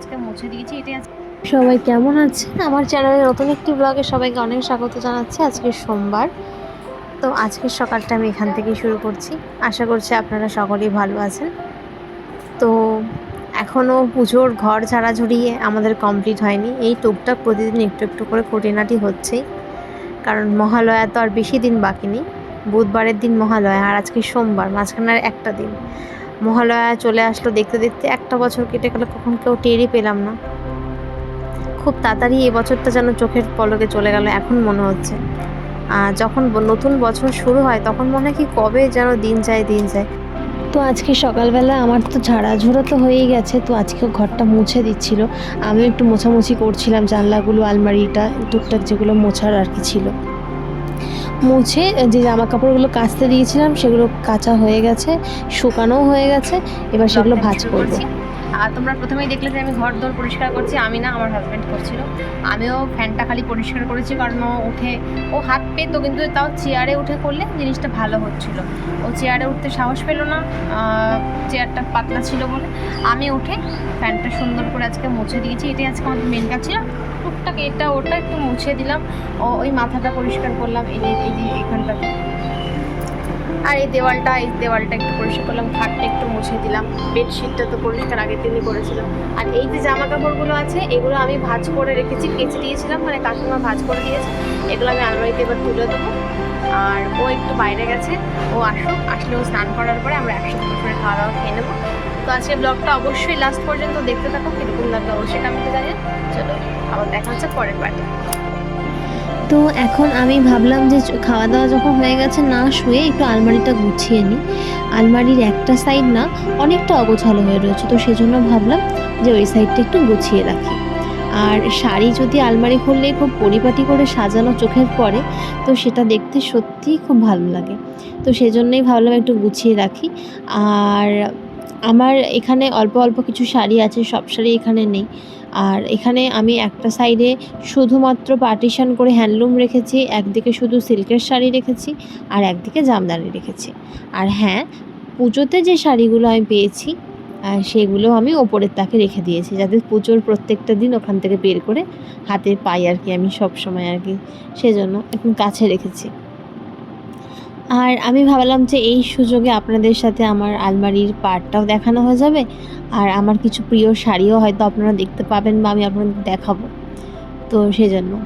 আজকে মুছে দিয়েছি, এটাই আজকে সবাই কেমন আছেন? আমার চ্যানেলে নতুন একটি ব্লগে সবাইকে অনেক স্বাগত জানাচ্ছি। আজকে সোমবার। তো আজকের সকালটা আমি এখান থেকেই শুরু করছি। আশা করছি আপনারা সকলেই ভালো আছেন। তো এখনও পুজোর ঘর ঝাড়াঝুড়ি আমাদের কমপ্লিট হয়নি। এই টুকটাক প্রতিদিন একটু একটু করে খুঁটিনাটি হচ্ছেই। কারণ মহালয়া তো আর বেশি দিন বাকি নেই। বুধবারের দিন মহালয়া আর আজকে সোমবার মাঝখানে একটা দিন। মহালয়া চলে আসলো দেখতে দেখতে। একটা বছর কেটে গেলে, কখন কেউ টেরই পেলাম না। খুব তাড়াতাড়ি এই বছরটা যেন চোখের পলকে চলে গেল, এখন মনে হচ্ছে। যখন নতুন বছর শুরু হয়, তখন মনে হয় কি কবে যেন দিন যায় দিন যায়। তো আজকে সকালবেলা আমার তো ঝাড়াঝোড়া তো হয়েই গেছে, তো আজকে ঘরটা মুছে দিচ্ছিল। আমিও একটু মোছামুছি করছিলাম, জানলাগুলো, আলমারিটা, টুকটাক যেগুলো মোছার আর কি ছিল। মুছে যে জামা কাপড়গুলো কাচতে দিয়েছিলাম সেগুলো কাঁচা হয়ে গেছে শুকানোও হয়ে গেছে এবার সেগুলো ভাজ করব। করছি। আর তোমরা প্রথমেই দেখলে যে আমি ঘর দোর পরিষ্কার করছি আমি না আমার হাজব্যান্ড করছিল। আমিও ফ্যানটা খালি পরিষ্কার করেছি কারণ ও উঠে ও হাত পেতো কিন্তু তাও চেয়ারে উঠে করলে জিনিসটা ভালো হচ্ছিল। ও চেয়ারে উঠতে সাহস পেল না চেয়ারটা পাতলা ছিল বলে। আমি উঠে ফ্যানটা সুন্দর করে আজকে মুছে দিয়েছি এটাই আজকে আমাদের মেন কাজ ছিল। টুকটাক এটা ওটা একটু মুছে দিলাম। ওই মাথাটা পরিষ্কার করলাম, এই যে এই যে এখানটাতে আর এই দেওয়ালটা এই দেওয়ালটা একটু পরিষ্কার করলাম খাটটা একটু মুছে দিলাম। বেডশিটটা তো পরিষ্কার আগের দিনই করেছিলাম। আর এই যে জামা কাপড়গুলো আছে, এগুলো আমি ভাজ করে রেখেছি, কেচে দিয়েছিলাম মানে কাকিমা ভাজ করে দিয়েছে। এগুলো আমি আলমারিতে এবার তুলে দেবো। আর ও একটু বাইরে গেছে, ও আসুক, আসলে ও স্নান করার পরে আমরা একসাথে খাওয়া দাওয়া খেয়ে নেব। তো আজকে ব্লগটা অবশ্যই লাস্ট পর্যন্ত দেখতে থাকো, কীরকম লাগবে অবশ্যই কমেন্টে জানেন চলো, আবার দেখা হচ্ছে পরের পার্টি তো এখন আমি ভাবলাম যে খাওয়া দাওয়া যখন হয়ে গেছে, না শুয়ে একটু আলমারিটা গুছিয়ে নিই। আলমারির একটা সাইড না অনেকটা অগোছালো হয়ে রয়েছে, তো সেজন্য ভাবলাম যে ওই সাইডটা একটু গুছিয়ে রাখি। আর শাড়ি যদি আলমারি খুললে খুব পরিপাটি করে সাজানো চোখের পড়ে, তো সেটা দেখতে সত্যিই খুব ভালো লাগে। তো সেজন্যই ভাবলাম একটু গুছিয়ে রাখি। আর আমার এখানে অল্প অল্প কিছু শাড়ি আছে, সব শাড়ি এখানে নেই। আর এখানে আমি একটা সাইডে শুধুমাত্র পার্টিশন করে হ্যান্ডলুম রেখেছি, একদিকে শুধু সিল্কের শাড়ি রেখেছি আর একদিকে জামদানি রেখেছি। আর হ্যাঁ পুজোতে যে শাড়িগুলো আমি পেয়েছি সেগুলো আমি ওপরের তাকে রেখে দিয়েছি যাতে পুজোর প্রত্যেকটা দিন ওখান থেকে বের করে হাতে পাই আর কি আমি সব সময় আর কি সেজন্য এখন কাছে রেখেছি। আর আমি ভাবলাম যে এই সুযোগে আপনাদের সাথে আমার আলমারির পার্টটাও দেখানো হয়ে যাবে। আর আমার কিছু প্রিয় শাড়িও হয়তো আপনারা দেখতে পাবেন বা আমি আপনাদের দেখাবো। তো সেজন্য।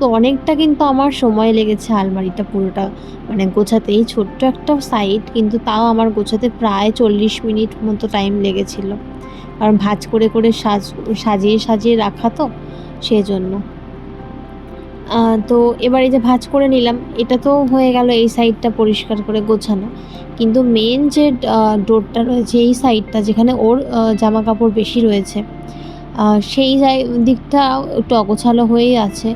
তো অনেকটা কিন্তু আমার সময় লেগেছে আলমারিটা পুরোটা। মানে গোছাতে এই ছোট্ট একটা সাইড, কিন্তু তাও আমার গোছাতে প্রায় চল্লিশ মিনিট মতো টাইম লেগেছিল। কারণ ভাঁজ করে করে সাজ, সাজিয়ে সাজিয়ে রাখা তো, সেজন্য। তো এবার এই যে ভাঁজ করে নিলাম এটা তো হয়ে গেল এই সাইডটা পরিষ্কার করে গোছানো। কিন্তু মেন যে ডোরটা রয়েছে এই সাইডটা যেখানে ওর জামা কাপড় বেশি রয়েছে সেই দিকটা একটু অগোছালো হয়েই আছে।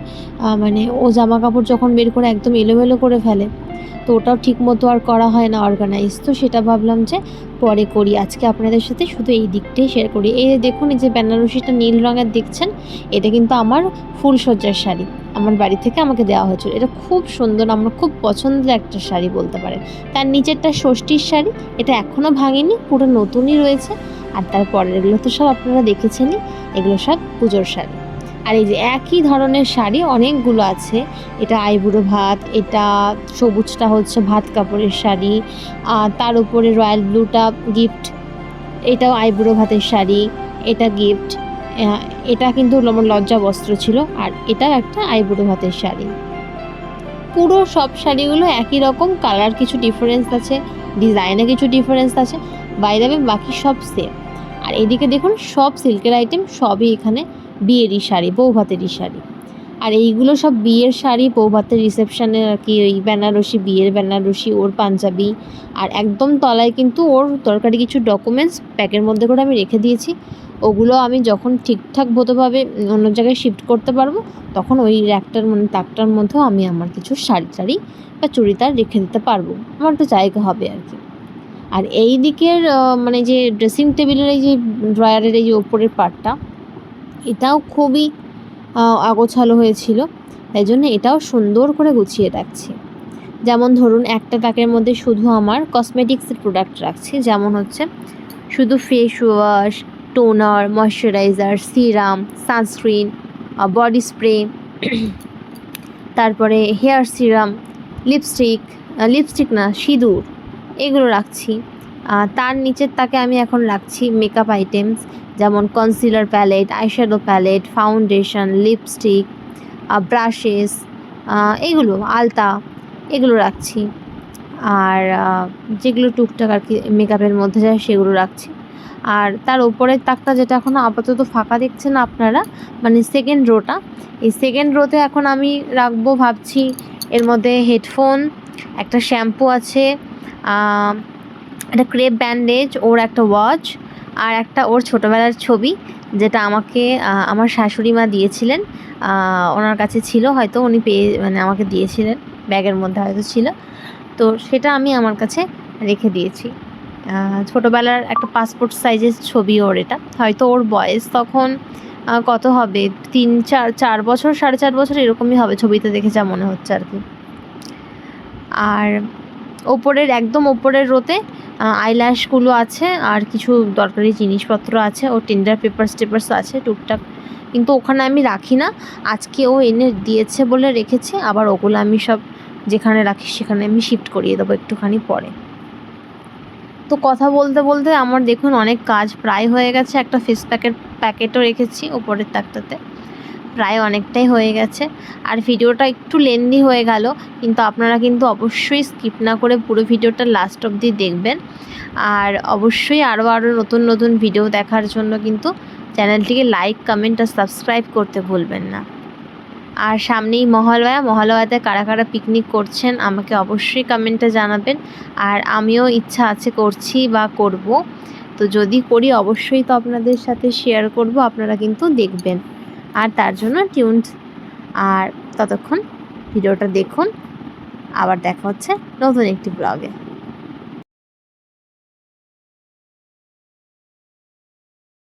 মানে ও জামা কাপড় যখন বের করে একদম এলোমেলো করে ফেলে, তো ওটাও ঠিক মতো আর করা হয় না অর্গানাইজ তো সেটা ভাবলাম যে পরে করি। আজকে আপনাদের সাথে শুধু এই দিকটাই শেয়ার করি। এই দেখুন, এই যে বেনারসিটা নীল রঙের দেখছেন, এটা কিন্তু আমার ফুলসজ্জার শাড়ি। আমার বাড়ি থেকে আমাকে দেওয়া হয়েছিল। এটা খুব সুন্দর, আমার খুব পছন্দের একটা শাড়ি বলতে পারেন তার নিচেরটা ষষ্ঠীর শাড়ি, এটা এখনও ভাঙেনি, পুরো নতুনই রয়েছে। আর তার পরেরগুলো তো সব আপনারা দেখেছেনই, এগুলো সব পুজোর শাড়ি। আর এই যে একই ধরনের শাড়ি অনেকগুলো আছে। এটা আইবুড়ো ভাত, এটা সবুজটা হচ্ছে ভাত কাপড়ের শাড়ি তার উপরে রয়্যাল ব্লুটা গিফট, এটাও আইবুড়ো ভাতের শাড়ি, এটা গিফট। এটা কিন্তু লজ্জা বস্ত্র ছিল, আর এটাও একটা আইবুড়ো ভাতের শাড়ি। পুরো সব শাড়িগুলো একই রকম কালার কিছু ডিফারেন্স আছে ডিজাইনে কিছু ডিফারেন্স আছে বাইরে বাকি সব সেম আর এদিকে দেখুন, সব সিল্কের আইটেম সবই এখানে বিয়েরই শাড়ি, বৌভাতেরই শাড়ি। আর এইগুলো সব বিয়ের শাড়ি, বৌভাতের রিসেপশনের আর কি, ওই বেনারসি, বিয়ের বেনারসি, ওর পাঞ্জাবি। আর একদম তলায় কিন্তু ওর দরকারি কিছু ডকুমেন্টস প্যাকের মধ্যে করে আমি রেখে দিয়েছি। ওগুলো আমি যখন ঠিকঠাক মতোভাবে অন্য জায়গায় শিফট করতে পারব, তখন ওই র্যাকটার মানে তাকটার মধ্যেও আমি আমার কিছু শাড়ি টাড়ি বা চুড়িদার রেখে দিতে পারব। আমার তো জায়গা হবে আর কি। আর এই দিকের মানে যে ড্রেসিং টেবিলের এই যে ড্রয়ারের এই যে ওপরের পার্টটা এটাও খুবই আগোছালো হয়েছিল। তাই জন্য এটাও সুন্দর করে গুছিয়ে রাখছি। যেমন ধরুন, একটা তাকের মধ্যে শুধু আমার কসমেটিক্সের প্রোডাক্ট রাখছি। যেমন হচ্ছে, শুধু face wash toner moisturiser serum sunscreen body spray তারপরে হেয়ার সিরাম লিপস্টিক লিপস্টিক না, সিঁদুর, এগুলো রাখছি। তার নিচের তাকে আমি এখন রাখছি মেকআপ আইটেমস যেমন concealer palette eyeshadow palette foundation lipstick brushes এগুলো, আলতা, এগুলো রাখছি। আর যেগুলো টুকটাক আর কি মেকআপের মধ্যে যায়, সেগুলো রাখছি। আর তার ওপরের তাকটা যেটা এখন আপাতত ফাঁকা দেখছেন আপনারা মানে সেকেন্ড রোটা এই সেকেন্ড রোতে এখন আমি রাখব ভাবছি এর মধ্যে হেডফোন একটা শ্যাম্পু আছে একটা ক্রেপ ব্যান্ডেজ ওর একটা ওয়াচ আর একটা ওর ছোটোবেলার ছবি যেটা আমাকে আমার শাশুড়ি মা দিয়েছিলেন ওনার কাছে ছিল, হয়তো উনি পেয়ে মানে আমাকে দিয়েছিলেন, ব্যাগের মধ্যে হয়তো ছিল। তো সেটা আমি আমার কাছে রেখে দিয়েছি। ছোটোবেলার একটা পাসপোর্ট সাইজের ছবি ওর এটা। হয়তো ওর বয়স তখন কত হবে? তিন, চার চার বছর, সাড়ে চার বছর এরকমই হবে ছবিতে দেখে যা মনে হচ্ছে আর কি। আর ওপরের, একদম ওপরের রোতে আইল্যাশগুলো আছে, আর কিছু দরকারি জিনিসপত্র আছে, ও টেন্ডার পেপারস টেপার্স আছে, টুকটাক। কিন্তু ওখানে আমি রাখি না। আজকে ও এনে দিয়েছে বলে রেখেছে, আবার ওগুলো আমি সব যেখানে রাখি সেখানে আমি শিফট করিয়ে দেবো একটুখানি পরে। তো কথা বলতে বলতে আমার দেখুন অনেক কাজ প্রায় হয়ে গেছে। একটা ফেস প্যাকেট প্যাকেটও রেখেছি ওপরের তাকটাতে। প্রায় অনেকটাই হয়ে গেছে। আর ভিডিওটা একটু লেন্দি হয়ে গেল, কিন্তু আপনারা কিন্তু অবশ্যই স্কিপ না করে পুরো ভিডিওটা লাস্ট অবধি দেখবেন। আর অবশ্যই আরও আরও নতুন নতুন ভিডিও দেখার জন্য কিন্তু চ্যানেলটিকে লাইক কমেন্ট আর সাবস্ক্রাইব করতে ভুলবেন না। আর সামনেই মহালয়া। মহালয়াতে কারা কারা পিকনিক করছেন আমাকে অবশ্যই কমেন্টে জানাবেন। আর আমিও ইচ্ছা আছে করছি বা করব। তো যদি করি অবশ্যই তো আপনাদের সাথে শেয়ার করব, আপনারা কিন্তু দেখবেন। আর তার জন্য টিউনড আর ততক্ষণ ভিডিওটা দেখুন। আবার দেখা হচ্ছে নতুন একটি ব্লগে